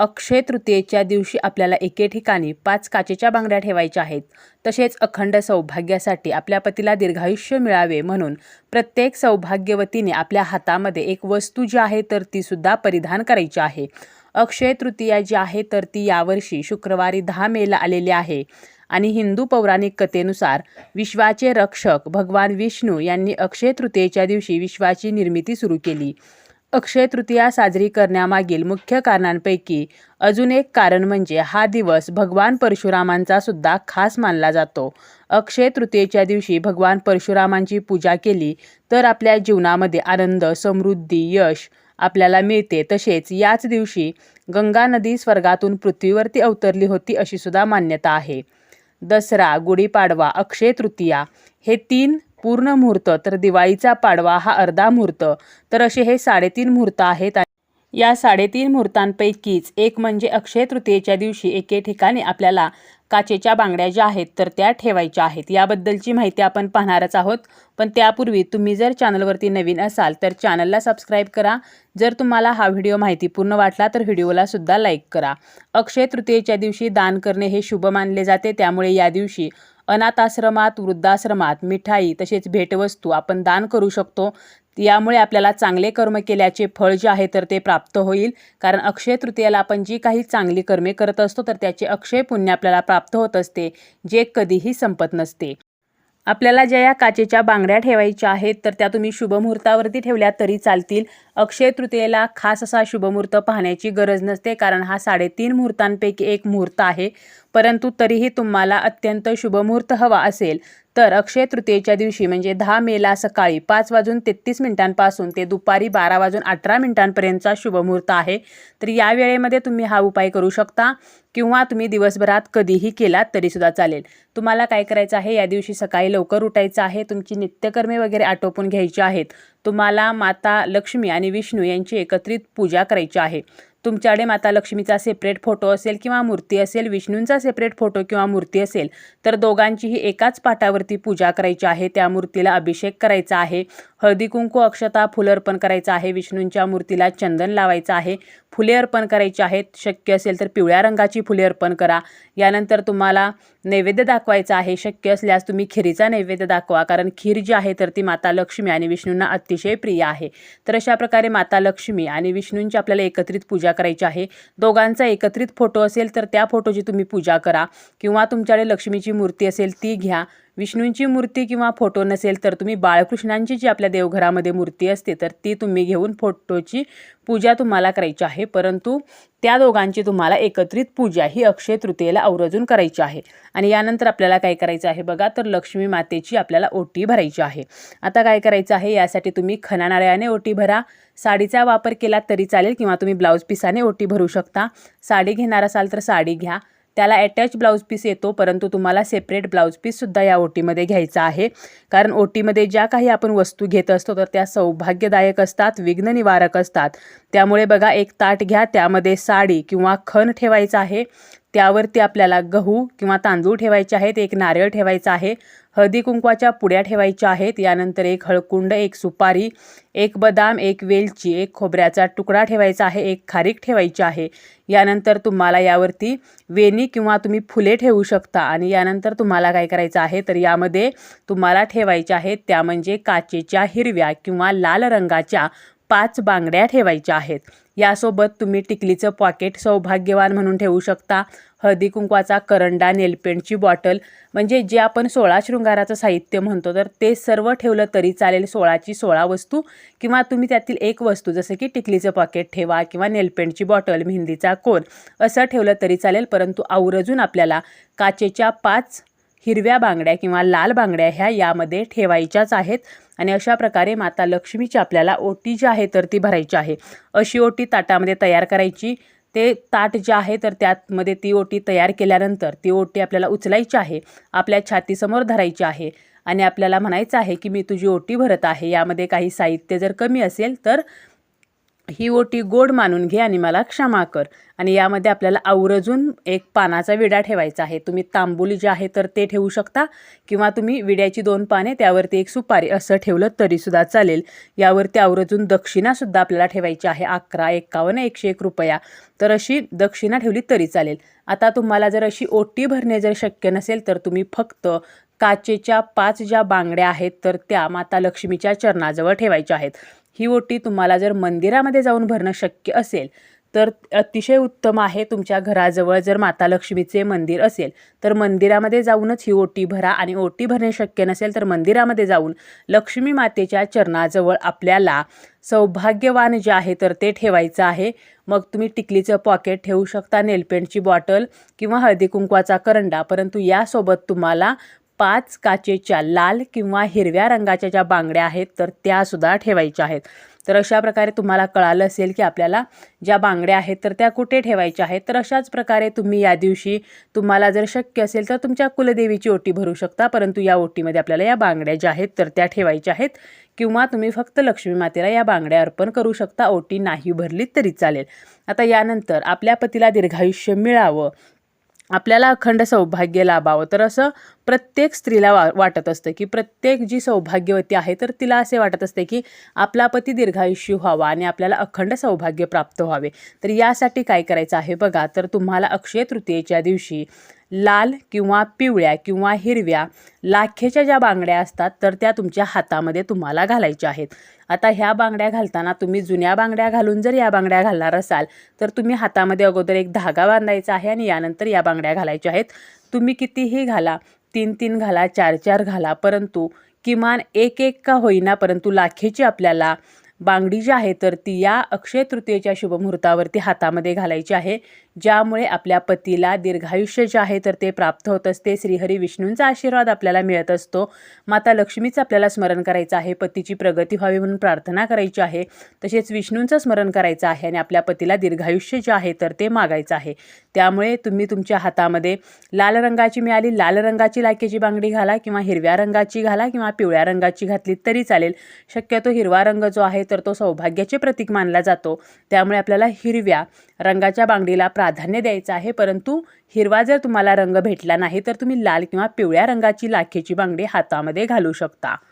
अक्षय तृतीयेच्या दिवशी आपल्याला एके ठिकाणी पाच काचेच्या बांगड्या ठेवायच्या आहेत. तसेच अखंड सौभाग्यासाठी आपल्या पतीला दीर्घायुष्य मिळावे म्हणून प्रत्येक सौभाग्यवतीने आपल्या हातामध्ये एक वस्तू जी आहे तर ती सुद्धा परिधान करायची आहे. अक्षय तृतीया जी आहे तर ती यावर्षी शुक्रवारी दहा मेला आलेली आहे आणि हिंदू पौराणिक कथेनुसार विश्वाचे रक्षक भगवान विष्णू यांनी अक्षय तृतीयेच्या दिवशी विश्वाची निर्मिती सुरू केली. अक्षय तृतीया साजरी करण्यामागील मुख्य कारणांपैकी अजून एक कारण म्हणजे हा दिवस भगवान परशुरामांचा सुद्धा खास मानला जातो. अक्षय तृतीयेच्या दिवशी भगवान परशुरामांची पूजा केली तर आपल्या जीवनामध्ये आनंद समृद्धी यश आपल्याला मिळते. तसेच याच दिवशी गंगा नदी स्वर्गातून पृथ्वीवरती अवतरली होती अशी सुद्धा मान्यता आहे. दसरा गुढीपाडवा अक्षय तृतीया हे तीन पूर्ण मुहूर्त तर दिवाळीचा पाडवा हा अर्धा मुहूर्त. तर असे हे साडेतीन मुहूर्त आहेत या साडेतीन मुहूर्तांपैकीच एक म्हणजे अक्षय तृतीयेच्या दिवशी एके ठिकाणी आपल्याला काचेच्या बांगड्या ज्या आहेत तर त्या ठेवायच्या आहेत. याबद्दलची माहिती आपण पाहणारच आहोत. पण त्यापूर्वी तुम्ही जर चॅनलवरती नवीन असाल तर चॅनलला सबस्क्राईब करा. जर तुम्हाला हा व्हिडिओ माहितीपूर्ण वाटला तर व्हिडिओला सुद्धा लाईक करा. अक्षय तृतीयेच्या दिवशी दान करणे हे शुभ मानले जाते. त्यामुळे या दिवशी अनाथाश्रमात वृद्धाश्रमात मिठाई तसेच भेटवस्तू आपण दान करू शकतो. यामुळे आपल्याला चांगले कर्म केल्याचे फळ जे आहे तर ते प्राप्त होईल. कारण अक्षय तृतीयाला आपण जी काही चांगली कर्मे करत असतो तर त्याचे अक्षय पुण्य आपल्याला प्राप्त होत असते जे कधीही संपत नसते. आपल्याला ज्या या काचेच्या बांगड्या ठेवायच्या आहेत तर त्या तुम्ही शुभमुहूर्तावरती ठेवल्या तरी चालतील. अक्षय तृतीयेला खास असा शुभमुहूर्त पाहण्याची गरज नसते कारण हा साडेतीन मुहूर्तांपैकी एक मुहूर्त आहे. परंतु तरीही तुम्हाला अत्यंत शुभमुहूर्त हवा असेल तर अक्षय तृतीयेच्या दिवशी म्हणजे दहा मेला सकाळी पाच वाजून तेहतीस मिनिटांपासून ते दुपारी बारा वाजून अठरा मिनिटांपर्यंतचा शुभमुहूर्त आहे. तर या वेळेमध्ये तुम्ही हा उपाय करू शकता किंवा तुम्ही दिवसभरात कधीही केलात तरीसुद्धा चालेल. तुम्हाला काय करायचं आहे? या दिवशी सकाळी लवकर उठायचं आहे. तुमची नित्यकर्मे वगैरे आटोपून घ्यायची आहेत. तुम्हाला माता लक्ष्मी आणि विष्णू यांची एकत्रित पूजा करायची आहे. तुमच्याकडे माता लक्ष्मीचा सेपरेट फोटो असेल किंवा मूर्ती असेल विष्णूंचा सेपरेट फोटो किंवा मूर्ती असेल तर दोघांचीही एकाच पाटावरती पूजा करायची आहे. त्या मूर्तीला अभिषेक करायचा आहे. हळदी कुंकू अक्षता फुलं अर्पण करायचं आहे. विष्णूंच्या मूर्तीला चंदन लावायचं आहे. फुले अर्पण करायची आहेत. शक्य असेल तर पिवळ्या रंगाची फुले अर्पण करा. यानंतर तुम्हाला नैवेद्य दाखवायचा आहे. शक्य असल्यास तुम्ही खिरीचा नैवेद्य दाखवा. कारण खीर जी आहे तर ती माता लक्ष्मी आणि विष्णूंना अतिशय प्रिय आहे. तर अशा प्रकारे माता लक्ष्मी आणि विष्णूंची आपल्याला एकत्रित पूजा करायची आहे. दोघांचा एकत्रित फोटो असेल तर त्या फोटोची तुम्ही पूजा करा. किंवा तुमच्याकडे लक्ष्मीची मूर्ती असेल ती घ्या. विष्णूंची मूर्ती किंवा फोटो नसेल तर तुम्ही बाळकृष्णांची जी आपल्या देवघरामध्ये मूर्ती असते तर ती तुम्ही घेऊन फोटोची पूजा तुम्हाला करायची आहे. परंतु त्या दोघांची तुम्हाला एकत्रित पूजा ही अक्षय तृतीयेला आवर्जून करायची आहे. आणि यानंतर आपल्याला काय करायचं आहे बघा तर लक्ष्मी मातेची आपल्याला ओटी भरायची आहे. आता काय करायचं आहे यासाठी तुम्ही खना ओटी भरा. साडीचा वापर केला तरी चालेल किंवा तुम्ही ब्लाऊज पिसाने ओटी भरू शकता. साडी घेणार असाल तर साडी घ्या. त्याला अटॅच ब्लाऊज पीस येतो परंतु तुम्हाला सेपरेट ब्लाऊज पीससुद्धा या ओटीमध्ये घ्यायचा आहे. कारण ओटीमध्ये ज्या काही आपण वस्तू घेत असतो तर त्या सौभाग्यदायक असतात विघ्न निवारक असतात. त्यामुळे बघा एक ताट घ्या त्यामध्ये साडी किंवा खण ठेवायचा आहे. त्यावरती आपल्याला गहू किंवा तांदूळ ठेवायचे आहेत एक नारळ ठेवायचा आहे हळदी कुंकवाच्या पुड्या ठेवायच्या आहेत यानंतर एक हळकुंड एक सुपारी एक बदाम एक वेलची एक खोबऱ्याचा तुकडा ठेवायचा आहे एक खारीक ठेवायची आहे. यानंतर तुम्हाला यावरती वेणी किंवा तुम्ही फुले ठेवू शकता आणि यानंतर तुम्हाला काय करायचं आहे तर यामध्ये तुम्हाला ठेवायच्या आहेत त्या म्हणजे काचेच्या हिरव्या किंवा लाल रंगाच्या पाच बांगड्या ठेवायच्या आहेत. यासोबत तुम्ही टिकलीचं पॉकेट सौभाग्यवान म्हणून ठेवू शकता. हळदी कुंकवाचा करंडा नेलपेंटची बॉटल म्हणजे जे आपण सोळा शृंगाराचं साहित्य म्हणतो तर ते सर्व ठेवलं तरी चालेल सोळाची सोळा वस्तू किंवा तुम्ही त्यातील एक वस्तू जसं की टिकलीचं पॉकेट ठेवा किंवा नेलपेंटची बॉटल मेहंदीचा कोन असं ठेवलं तरी चालेल. परंतु आवर्जून आपल्याला काचेच्या पाच हिरव्या बांगड्या किंवा लाल बांगड्या ह्या यामध्ये ठेवायच्याच आहेत आणि अशा प्रकारे माता लक्ष्मीची आपल्याला ओटी जी आहे तर ती भरायची आहे. अशी ओटी ताटामध्ये तयार करायची. ते ताट जे आहे तर त्यातमध्ये ती ओटी तयार केल्यानंतर ती ओटी आपल्याला उचलायची आहे आपल्या छातीसमोर धरायची आहे आणि आपल्याला म्हणायचं आहे की मी तुझी ओटी भरत आहे. यामध्ये काही साहित्य जर कमी असेल तर ही ओटी गोड मानून घे आणि मला क्षमा कर. आणि यामध्ये आपल्याला आवर्जून एक पानाचा विडा ठेवायचा आहे. तुम्ही तांबुली जे आहे तर ते ठेवू शकता किंवा तुम्ही विड्याची दोन पाने त्यावरती एक सुपारी असं ठेवलं तरीसुद्धा चालेल. यावरती आवर्जून दक्षिणासुद्धा आपल्याला ठेवायची आहे अकरा एक्कावन्न एकशे एक रुपया. तर अशी दक्षिणा ठेवली तरी चालेल. आता तुम्हाला जर अशी ओटी भरणे जर शक्य नसेल तर तुम्ही फक्त काचेच्या पाच ज्या बांगड्या आहेत तर त्या माता लक्ष्मीच्या चरणाजवळ ठेवायच्या आहेत. ही ओटी तुम्हाला जर मंदिरामध्ये जाऊन भरणं शक्य असेल तर अतिशय उत्तम आहे तुमच्या घराजवळ जर माता लक्ष्मीचे मंदिर असेल तर मंदिरामध्ये जाऊनच ही ओटी भरा. आणि ओटी भरणे शक्य नसेल तर मंदिरामध्ये जाऊन लक्ष्मी मातेच्या चरणाजवळ आपल्याला सौभाग्यवान जे आहे तर ते ठेवायचं आहे. मग तुम्ही टिकलीचं पॉकेट ठेवू शकता नेलपेंटची बॉटल किंवा हळदी कुंकवाचा करंडा. परंतु यासोबत तुम्हाला पाच काचेच्या लाल किंवा हिरव्या रंगाच्या ज्या बांगड्या आहेत तर त्यासुद्धा ठेवायच्या आहेत. तर अशा प्रकारे तुम्हाला कळालं असेल की आपल्याला ज्या बांगड्या आहेत तर त्या कुठे ठेवायच्या आहेत. तर अशाच प्रकारे तुम्ही या दिवशी तुम्हाला जर शक्य असेल तर तुमच्या कुलदेवीची ओटी भरू शकता. परंतु या ओटीमध्ये आपल्याला या बांगड्या ज्या आहेत तर त्या ठेवायच्या आहेत. किंवा तुम्ही फक्त लक्ष्मी मातेला या बांगड्या अर्पण करू शकता. ओटी नाही भरली तरी चालेल. आता यानंतर आपल्या पतीला दीर्घायुष्य मिळावं. आपल्याला अखंड सौभाग्य लाभावं. तर असं प्रत्येक स्त्रीला वा वाटत असतं की प्रत्येक जी सौभाग्यवती आहे तर तिला असे वाटत असते की आपला पती दीर्घायुष्य व्हावा आणि आपल्याला अखंड सौभाग्य प्राप्त व्हावे. तर यासाठी काय करायचं आहे बघा तर तुम्हाला अक्षय तृतीयेच्या दिवशी लाल किंवा पिवळ्या किंवा हिरव्या लाखेच्या ज्या बांगड्या असतात तर त्या तुमच्या हातामध्ये तुम्हाला घालायच्या आहेत. आता ह्या बांगड्या घालताना तुम्ही जुन्या बांगड्या घालून जर या बांगड्या घालणार असाल तर तुम्ही हातामध्ये अगोदर एक धागा बांधायचा आहे आणि यानंतर या बांगड्या घालायच्या आहेत. तुम्ही कितीही घाला तीन तीन घाला चार चार घाला परंतु किमान एक एक का होईना परंतु लाखेची आपल्याला बांगडी जी आहे तर ती या अक्षय तृतीयेच्या शुभमुहूर्तावरती हातामध्ये घालायची आहे. ज्यामुळे आपल्या पतीला दीर्घायुष्य जे आहे तर ते प्राप्त होत असते. श्रीहरी विष्णूंचा आशीर्वाद आपल्याला मिळत असतो. माता लक्ष्मीचं आपल्याला स्मरण करायचं आहे. पतीची प्रगती व्हावी म्हणून प्रार्थना करायची आहे. तसेच विष्णूंचं स्मरण करायचं आहे आणि आपल्या पतीला दीर्घायुष्य जे आहे तर ते मागायचं आहे. त्यामुळे तुम्ही तुमच्या हातामध्ये लाल रंगाची मिळाली. लाल रंगाची लाखेची बांगडी घाला किंवा हिरव्या रंगाची घाला किंवा पिवळ्या रंगाची घातली तरी चालेल. शक्यतो हिरवा रंग जो आहे तर तो सौभाग्याचे प्रतीक मानला जातो. त्यामुळे आपल्याला हिरव्या रंगाच्या बांगडीला प्राधान्य द्यायचं आहे परंतु हिरवा जर तुम्हाला रंग भेटला नाही तर तुम्ही लाल किंवा पिवळ्या रंगाची लाखेची बांगडी हातामध्ये घालू शकता.